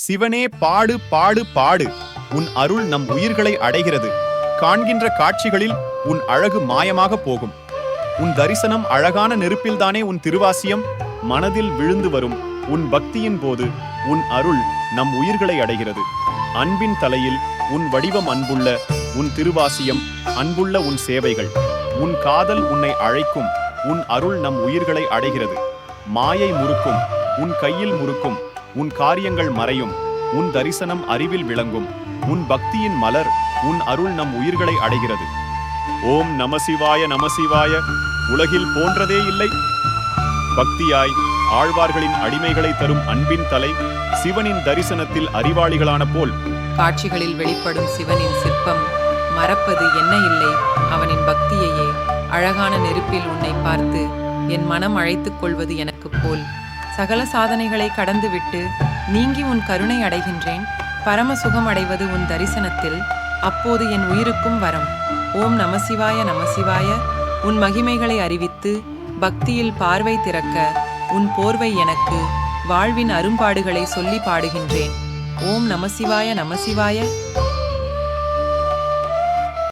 சிவனே பாடு பாடு பாடு. உன் அருள் நம் உயிர்களை அடைகிறது. காண்கின்ற காட்சிகளில் உன் அழகு மாயமாக போகும். உன் தரிசனம் அழகான நெருப்பில்தானே உன் திருவாசியம்? மனதில் விழுந்து வரும். உன் பக்தியின் போது உன் அருள் நம் உயிர்களை அடைகிறது. அன்பின் தலையில் உன் வடிவம் அன்புள்ள உன் திருவாசியம் அன்புள்ள உன் சேவைகள். உன் காதல் உன்னை அழைக்கும். உன் அருள் நம் உயிர்களை அடைகிறது. மாயை முறுக்கும். உன் கையில் முறுக்கும். உன் காரியங்கள் மறையும் உன் தரிசனம் அறிவில் விளங்கும் உன் பக்தியின் மலர் உன் அருள் நம் உயிர்களை அடைகிறது. ஓம் நமசிவாய நமசிவாய உலகில் போன்றதே இல்லை. பக்தியாய் ஆழ்வார்களின் அடிமைகளை தரும் அன்பின் தலை சிவனின் தரிசனத்தில் அறிவாளிகளான போல். காட்சிகளில் வெளிப்படும் சிவனின் சிற்பம் மறப்பது என்ன இல்லை? அவனின் பக்தியையே அழகான நெருப்பில் உன்னை பார்த்து என் மனம் அழைத்துக் கொள்வது எனக்குப் போல். சகல சாதனைகளை கடந்துவிட்டு நீங்கி உன் கருணை அடைகின்றேன். பரம சுகம் அடைவது உன் தரிசனத்தில் அப்போது என் உயிருக்கும் வரம். ஓம் நமசிவாய நமசிவாய உன் மகிமைகளை அறிவித்து பக்தியில் பார்வை திறக்க உன் போர்வை எனக்கு வாழ்வின் அரும்பாடுகளை சொல்லி பாடுகின்றேன். ஓம் நமசிவாய நமசிவாய